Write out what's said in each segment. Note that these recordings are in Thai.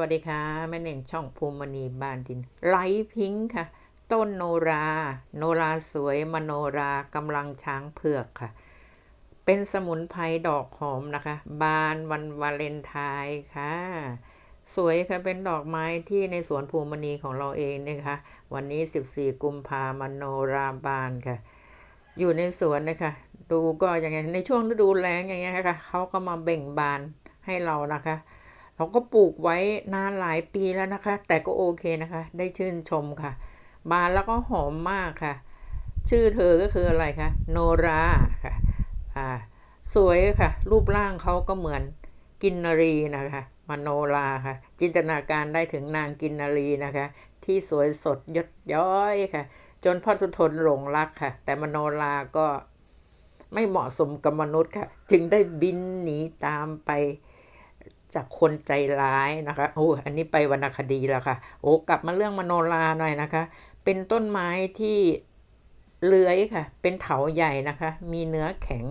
วัสดีค่ะ แม่เน่งช่องภูมิมณีบานดิน ไลท์พิงค์ค่ะ ต้นโนรา โนราสวยมโนรากำลังช้างเผือกค่ะ เป็นสมุนไพรดอกหอมนะคะ บานวันวาเลนไทน์ค่ะ สวยค่ะเป็นดอกไม้ที่ในสวนภูมิมณีของเราเองนะคะ วันนี้ 14 กุมภามโนราบานค่ะ อยู่ในสวนนะคะ ดูก็อย่างไงในช่วงฤดูแล้งอย่างเงี้ยค่ะเขาก็มาเบ่งบานให้เรานะคะ เราก็ปลูกไว้นานหลายปีแล้วนะคะ แต่ก็โอเคนะคะ ได้ชื่นชมค่ะ บานแล้วก็หอมมากค่ะ ชื่อเธอก็คืออะไรคะโนราค่ะอ่าสวยค่ะ รูปร่างเขาก็เหมือนกินนรีนะคะมโนราค่ะ จินตนาการได้ถึงนางกินนรีนะคะ ที่สวยสดยดย้อยค่ะ จนพ่อสุทนหลงรักค่ะ แต่มโนราก็ไม่เหมาะสมกับมนุษย์ค่ะ จึงได้บินหนีตามไป จากคนใจร้ายนะคะโอ้อันนี้ไปวรรณคดีแล้วค่ะ โอ้กลับมาเรื่องมโนราหน่อยนะคะ เป็นต้นไม้ที่เลื้อยค่ะ เป็นเถาใหญ่นะคะ มีเนื้อแข็ง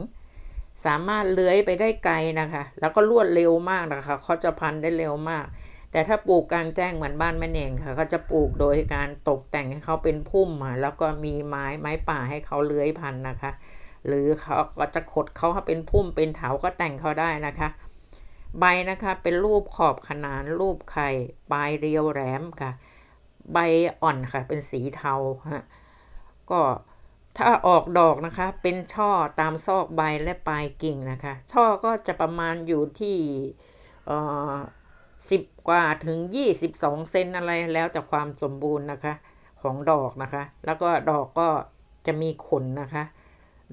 สามารถเลื้อยไปได้ไกลนะคะ แล้วก็รวดเร็วมากนะคะเขาจะพันได้เร็วมาก แต่ถ้าปลูกกลางแจ้งเหมือนบ้านแม่เน่งค่ะเขาจะปลูกโดยการตกแต่งให้เขาเป็นพุ่มอะแล้วก็มีไม้ไม้ป่าให้เขาเลื้อยพันนะคะ หรือเขาก็จะขดเขาให้เป็นพุ่มเป็นเถาก็แต่งเขาได้นะคะ ใบนะคะ เป็นรูปขอบขนานรูปไข่ปลายเรียวแหลมค่ะ ใบอ่อนค่ะ เป็นสีเทาฮะก็ถ้าออกดอกนะคะ เป็นช่อตามซอกใบและปลายกิ่งนะคะ ช่อก็จะประมาณอยู่ที่เอ่อสิบกว่าถึงยี่สิบสองเซนอะไรแล้วจากความสมบูรณ์นะคะ ของดอกนะคะ แล้วก็ดอกก็จะมีขนนะคะ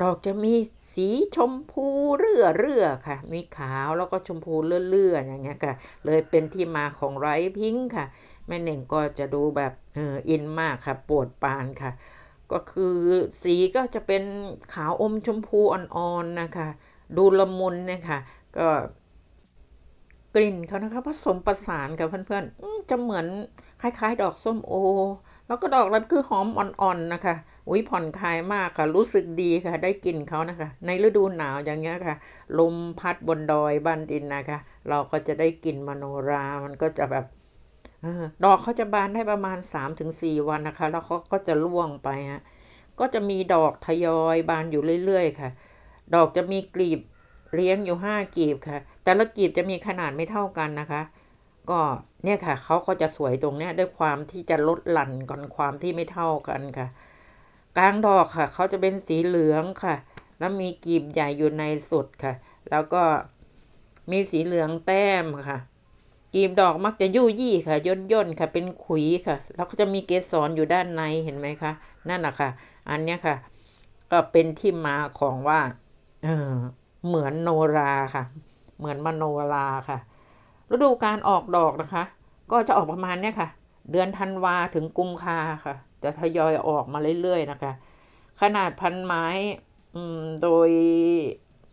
ดอกจะมีสีชมพูเรื่อเรื่อค่ะ มีขาวแล้วก็ชมพูเลื่อเลื่ออย่างเงี้ยค่ะ เลยเป็นที่มาของไรพิงค์ค่ะ แม่เน่งก็จะดูแบบเอออินมากค่ะปวดปานค่ะ ก็คือสีก็จะเป็นขาวอมชมพูอ่อนๆนะคะ ดูละมุนเนี่ยค่ะ ก็กลิ่นเขานะคะผสมประสานกับเพื่อนๆจะเหมือนคล้าย ๆ ดอกส้มโอ แล้วก็ดอกนั้นคือหอมอ่อนๆนะคะอุ้ยผ่อนคลายมากค่ะ รู้สึกดีค่ะ ได้กลิ่นเขานะคะ ในฤดูหนาวอย่างเงี้ยค่ะ ลมพัดบนดอยบ้านดินนะคะ เราก็จะได้กลิ่นมโนรา มันก็จะแบบออดอกเขาจะบานได้ประมาณ 3-4 วันนะคะ แล้วเขาก็จะร่วงไปฮะ ก็จะมีดอกทยอยบานอยู่เรื่อยๆค่ะ ดอกจะมีกลีบเลี้ยงอยู่ห้ากลีบค่ะ แต่ละกลีบจะมีขนาดไม่เท่ากันนะคะ ก็เนี่ยค่ะเขาก็จะสวยตรงเนี้ยด้วยความที่จะลดหลั่นก่อนความที่ไม่เท่ากันค่ะ กลางดอกค่ะเขาจะเป็นสีเหลืองค่ะ แล้วมีกีบใหญ่อยู่ในสุดค่ะ แล้วก็มีสีเหลืองแต้มค่ะกีบดอกมักจะยู่ยี่ค่ะ ย่นย่นค่ะ เป็นขุยค่ะ แล้วก็จะมีเกสรอยู่ด้านในเห็นไหมคะนั่นแหะค่ะ อันเนี้ยค่ะ ก็เป็นที่มาของว่าเออเหมือนโนราค่ะ เหมือนมโนราค่ะ ฤดูการออกดอกนะคะ ก็จะออกประมาณเนี้ยค่ะ เดือนธันวาถึงกุมภาค่ะ จะทยอยออกมาเรื่อยๆนะคะ ขนาดพันธุ์ไม้อืมโดย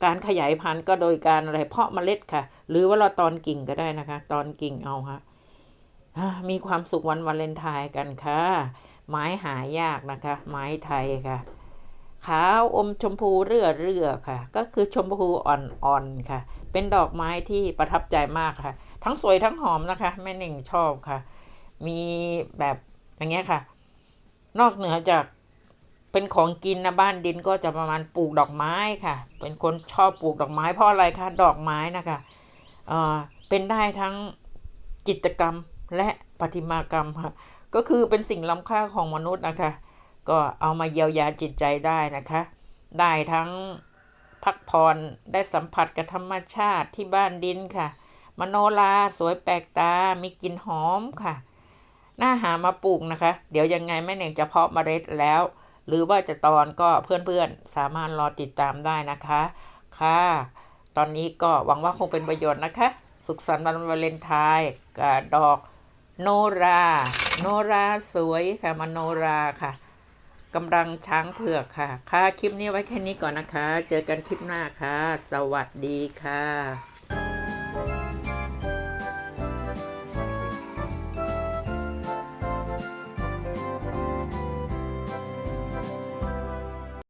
การขยายพันธุ์ก็โดยการอะไรเพาะเมล็ดค่ะ หรือว่าเราตอนกิ่งก็ได้นะคะ ตอนกิ่งเอาค่ะมีความสุขวันวาเลนไทน์กันค่ะ ไม้หายากนะคะ ไม้ไทยค่ะขาวอมชมพูเรื่อเรื่อค่ะ ก็คือชมพูอ่อนๆค่ะ เป็นดอกไม้ที่ประทับใจมากค่ะ ทั้งสวยทั้งหอมนะคะ แม่หนึ่งชอบค่ะ มีแบบอย่างเงี้ยค่ะ นอกเหนือจากเป็นของกินนะบ้านดินก็จะประมาณปลูกดอกไม้ค่ะ เป็นคนชอบปลูกดอกไม้เพราะอะไรคะดอกไม้นะคะเออเป็นได้ทั้งจิตกรรมและประติมากรรมค่ะก็คือเป็นสิ่งล้ำค่าของมนุษย์นะคะ ก็เอามาเยียวยาจิตใจได้นะคะ ได้ทั้งพักผ่อนได้สัมผัสกับธรรมชาติที่บ้านดินค่ะ มโนราสวยแปลกตา มีกลิ่นหอมค่ะน่าหามาปลูกนะคะ เดี๋ยวยังไงแม่เน่งจะเพาะเมล็ดแล้ว หรือว่าจะตอนก็เพื่อนๆ สามารถรอติดตามได้นะคะ ค่ะ ตอนนี้ก็หวังว่าคงเป็นประโยชน์นะคะ สุขสันต์วันวาเลนไทน์กับดอกโนรา โนราสวยค่ะมโนราค่ะกำลังช้างเผือกค่ะ ค่ะ คลิปนี้ไว้แค่นี้ก่อนนะคะ เจอกันคลิปหน้าค่ะ สวัสดีค่ะ